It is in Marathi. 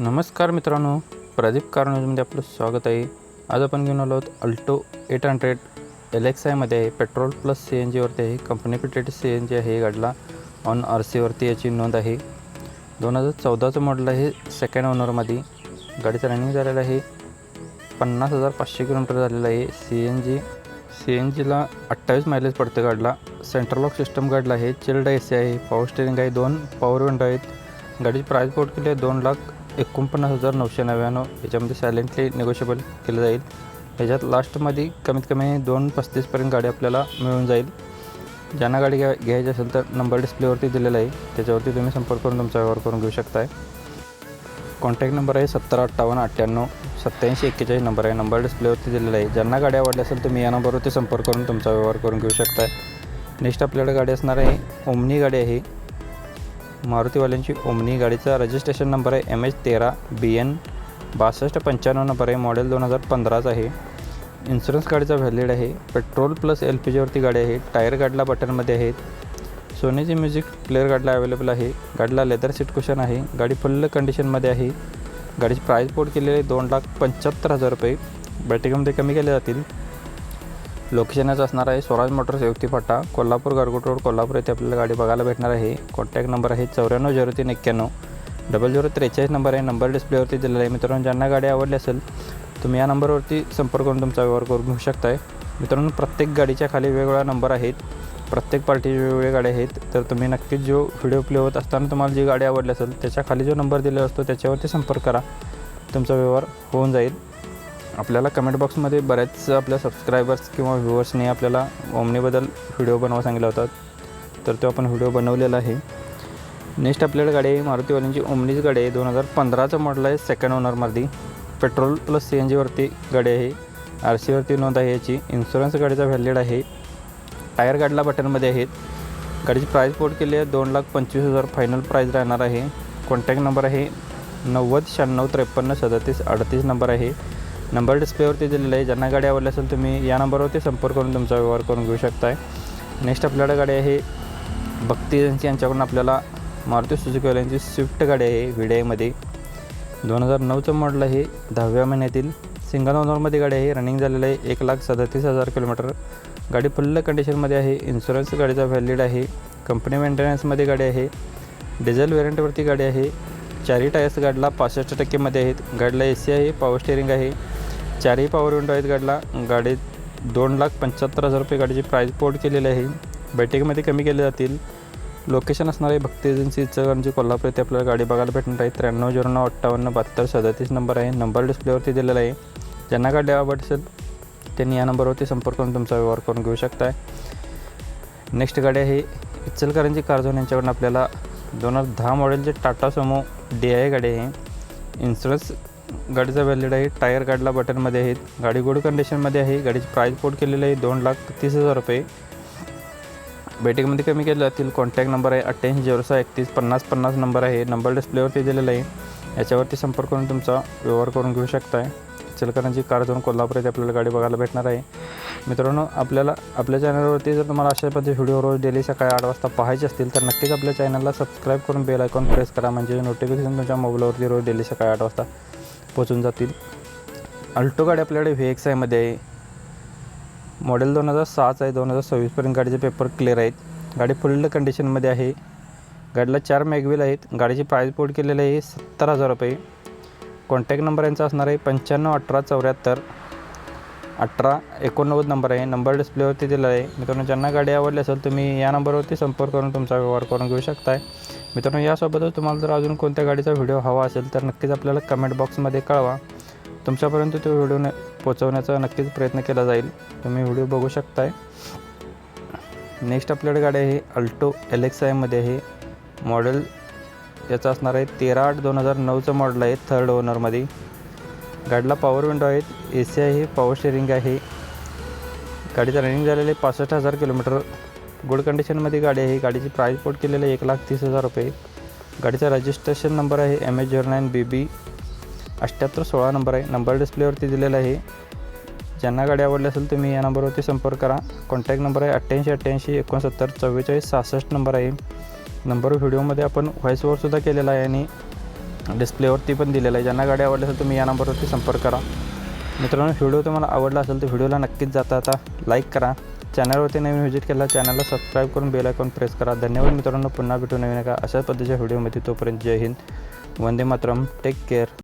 नमस्कार मित्रांनो प्रदीप कार न्यूजमध्ये आपलं स्वागत आहे. आज आपण घेऊन आलो आहोत Alto eight hundred L X आयमध्ये आहे पेट्रोल प्लस सी एन जीवरती आहे. Company fitted C N G आहे गाडीला ऑन आर सीवरती याची नोंद आहे. दोन हजार चौदाचं मॉडल आहे सेकंड ओनरमध्ये गाडीचं रनिंग झालेलं आहे पन्नास हजार पाचशे किलोमीटर झालेलं आहे. C N G C N जीला अठ्ठावीस मायलेज पडते गाडीला. सेंट्रल लॉक सिस्टम गाडीला आहे चिल्ड ए सी आहे पॉवर स्टेरिंग आहे दोन पॉवर विंडो आहेत. गाडीची प्राईस पोट केली आहे दोन लाख एकोणपन्नास हजार नऊशे नव्याण्णव याच्यामध्ये सायलेंटली निगोशिएबल केलं जाईल. ह्याच्यात लास्टमध्ये कमीत कमी दोन पस्तीसपर्यंत गाडी आपल्याला मिळून जाईल. ज्यांना गाडी घ्या घ्यायची असेल तर नंबर डिस्प्लेवरती दिलेला आहे. त्याच्यावरती तुम्ही संपर्क करून तुमचा व्यवहार करून घेऊ शकताय. कॉन्टॅक्ट नंबर आहे सत्तर अठ्ठावन्न अठ्ठ्याण्णव सत्त्याऐंशी एक्केचाळीस नंबर आहे. नंबर डिस्प्लेवरती दिलेला आहे. ज्यांना गाडी आवडली असेल तुम्ही या नंबरवरती संपर्क करून तुमचा व्यवहार करून घेऊ शकताय. नेक्स्ट आपल्याकडे गाडी असणार आहे. ओमनी गाडी आहे. मारुतीवाल्यांची ओमनी गाडीचा रजिस्ट्रेशन नंबर आहे एम एच तेरा बी एन बासष्ट पंच्याण्णव नंबर आहे मॉडेल दोन हजार पंधराचा आहे. इन्शुरन्स गाडीचा व्हॅलिड आहे. पेट्रोल प्लस एल पी जीवरती गाडी आहे. टायर गाडला बटनमध्ये आहेत सोनीची म्युझिक प्लेअर गाडीला अवेलेबल आहे. गाडीला लेदर सीट कुशन आहे. गाडी फुल्ल कंडिशनमध्ये आहे. गाडीची प्राईस पोट केलेली आहे दोन लाख पंच्याहत्तर हजार रुपये. बॅटरीमध्ये कमी केले जातील. लोकेशनच असणार आहे स्वराज मोटर्स युक्ती फाटा कोल्हापूर गारगोट रोड कोल्हापूर येथे आपल्याला गाडी बघायला भेटणार आहे. कॉन्टॅक्ट नंबर आहे चौऱ्याण्णव झिरो तीन एक्क्याण्णव. डबल झिरो त्रेचाळीस नंबर आहे. नंबर डिस्प्लेवरती दिलेला आहे. मित्रांनो ज्यांना गाडी आवडली असेल तुम्ही या नंबरवरती संपर्क करून तुमचा व्यवहार करून घेऊ शकताय. मित्रांनो प्रत्येक गाडीच्या खाली वेगवेगळ्या नंबर आहेत. प्रत्येक पार्टीचे वेगवेगळे गाड्या आहेत. तर तुम्ही नक्कीच जो व्हिडिओ प्ले होत असताना तुम्हाला जी गाडी आवडली असेल त्याच्याखाली जो नंबर दिलेला असतो त्याच्यावरती संपर्क करा. तुमचा व्यवहार होऊन जाईल. आपल्याला कमेंट बॉक्समध्ये बऱ्याच आपल्या सबस्क्रायबर्स किंवा व्ह्युअर्सने आपल्याला ओमनीबद्दल व्हिडिओ बनवा सांगितला होता. तर तो आपण व्हिडिओ बनवलेला आहे. नेक्स्ट आपल्याला गाडी आहे मारुतीवाल्यांची ओमनीच गाडी आहे. दोन हजार पंधराचं मॉडल आहे सेकंड ओनरमध्ये पेट्रोल प्लस सी एन जीवरती गाडी आहे. आर सीवरती नोंद आहे याची. इन्शुरन्स गाडीचा व्हॅलिड आहे. टायर गाडीला बटनमध्ये आहेत. गाडीची प्राईस पोर्ट केली आहे दोन लाख पंचवीस हजार. फायनल प्राईस राहणार आहे. कॉन्टॅक्ट नंबर आहे नव्वद शहाण्णव त्रेपन्न सदतीस अडतीस नंबर आहे. नंबर डिस्प्लेवरती दिलेला आहे. ज्यांना गाडी आवडली असेल तुम्ही या नंबरवरती संपर्क करून तुमचा व्यवहार करून घेऊ शकताय. नेक्स्ट आपल्याकडे गाडी आहे भक्ती एजन्सी. यांच्याकडून आपल्याला मारुती सुजुकी यांची स्विफ्ट गाडी आहे व्हिडिओमध्ये दोन हजार नऊचं मॉडल आहे. दहाव्या महिन्यातील सिंगल ओनरमध्ये गाडी आहे. रनिंग झालेलं आहे एक लाख सदतीस हजार किलोमीटर. गाडी फुल्ल कंडिशनमध्ये आहे. इन्शुरन्स गाडीचा व्हॅलिड आहे. कंपनी मेंटेनन्समध्ये गाडी आहे. डिझेल वेरियंटवरती गाडी आहे. चारी टायर्स गाडीला पासष्ट टक्केमध्ये आहेत. गाडीला ए सी आहे. पॉवर स्टेअरिंग आहे. चारही पॉवर विंडो आहेत गाडीला. गाडीत दोन लाख पंच्याहत्तर हजार रुपये गाडीची प्राईज पोर्ट केलेली आहे. बैठकीमध्ये कमी केले जातील. लोकेशन असणार आहे भक्ती एजन्सी इचलकरंजी कोल्हापूर येथे आपल्याला गाडी बघायला भेटणार आहे. त्र्याण्णव झिरो नऊ अठ्ठावन्न बहात्तर सदतीस नंबर आहे. नंबर डिस्प्लेवरती दिलेला आहे. ज्यांना गाडी आवड असेल त्यांनी या नंबरवरती संपर्क करून तुमचा व्यवहार करून घेऊ शकताय. नेक्स्ट गाडी आहे इचलकरंजी कारझोन. यांच्याकडून आपल्याला दोन हजार दहा मॉडेलचे टाटा सोमो डी आय गाडी आहे. इन्शुरन्स गाडीचा व्हॅलिड आहे. टायर गाडीला बटनमध्ये आहेत. गाडी गुड कंडिशनमध्ये आहे. गाडीची प्राईस पोट केलेली आहे. दोन लाख तीस हजार रुपये. बैठकीमध्ये कमी केले जातील. कॉन्टॅक्ट नंबर आहे अठ्ठ्याऐंशी झिरो सहा एकतीस पन्नास पन्नास नंबर आहे. नंबर डिस्प्लेवरती दिलेला आहे. याच्यावरती संपर्क करून तुमचा व्यवहार करून घेऊ शकताय. इचलकरंजी कार जाऊन कोल्हापूर येथे आपल्याला गाडी बघायला भेटणार आहे. मित्रांनो आपल्याला आपल्या चॅनलवरती जर तुम्हाला अशा पद्धती व्हिडिओ रोज डेली सकाळी आठ वाजता पाहायचे असतील तर नक्कीच आपल्या चॅनलला सबस्क्राईब करून बेल आयकॉन प्रेस करा. म्हणजे नोटिफिकेशन तुमच्या मोबाईलवरती रोज डेली सकाळी आठ वाजता. पोचून जातील. अल्टो गाडी आपल्याकडे व्ही एक्स आयमध्ये आहे. मॉडेल दोन हजार सहाच आहे. दोन हजार सव्वीसपर्यंत गाडीचे पेपर क्लिअर आहेत. गाडी फुल कंडिशनमध्ये आहे. गाडीला चार मॅगविल आहेत. गाडीची प्राईस पोट केलेली आहे सत्तर हजार रुपये. कॉन्टॅक्ट नंबर यांचा असणार आहे पंच्याण्णव अठरा चौऱ्याहत्तर. अठरा एकोणनव्वद नंबर आहे. नंबर डिस्प्लेवरती दिला आहे. मित्रांनो ज्यांना गाडी आवडली असेल तुम्ही या नंबरवरती संपर्क करून तुमचा व्यवहार करून घेऊ शकताय. मित्रांनो यासोबतच तुम्हाला जर अजून कोणत्या गाडीचा व्हिडिओ हवा असेल तर नक्कीच आपल्याला कमेंट बॉक्समध्ये कळवा. तुमच्यापर्यंत तो व्हिडिओ न पोचवण्याचा नक्कीच प्रयत्न केला जाईल. तुम्ही व्हिडिओ बघू शकताय. नेक्स्ट आपल्याकडे गाडी आहे अल्टो एल एक्स आयमध्ये आहे मॉडेल याचं असणार आहे तेरा आठ दोन हजार नऊचं मॉडेल आहे थर्ड ओनरमध्ये गाडीला पॉवर विंडो आहेत. ए सी आहे पॉवर स्टेरिंग आहे. गाडीचं रनिंग झालेलं आहे पासष्ट हजार किलोमीटर. गुड कंडिशनमध्ये गाडी आहे. गाडीची प्राईस पोट केलेलं आहे एक लाख तीस हजार रुपये. गाडीचा रजिस्ट्रेशन नंबर आहे M H zero nine B B अठ्ठ्याहत्तर सोळा नंबर आहे. नंबर डिस्प्लेवरती दिलेला आहे. ज्यांना गाडी आवडली असेल तुम्ही या नंबरवरती संपर्क करा. कॉन्टॅक्ट नंबर आहे अठ्ठ्याऐंशी अठ्ठ्याऐंशी एकोणसत्तर चव्वेचाळीस सहासष्ट नंबर आहे. नंबर व्हिडिओमध्ये आपण व्हॉईस केलेला आहे आणि डिस्प्लेवरती पण दिलेलं आहे. ज्यांना गाडी आवडली असेल तुम्ही या नंबरवरती संपर्क करा. मित्रांनो व्हिडिओ तुम्हाला आवडला असेल तर व्हिडिओला नक्कीच जाता आता. लाईक करा. चॅनलवरती नवीन व्हिजिट केला चॅनलला सबस्क्राईब करून बेल आयकॉन प्रेस करा. धन्यवाद मित्रांनो. पुन्हा भेटू नवीन एका अशाच पद्धतीच्या व्हिडिओमध्ये. तोपर्यंत जय हिंद. वंदे मातरम. Take care.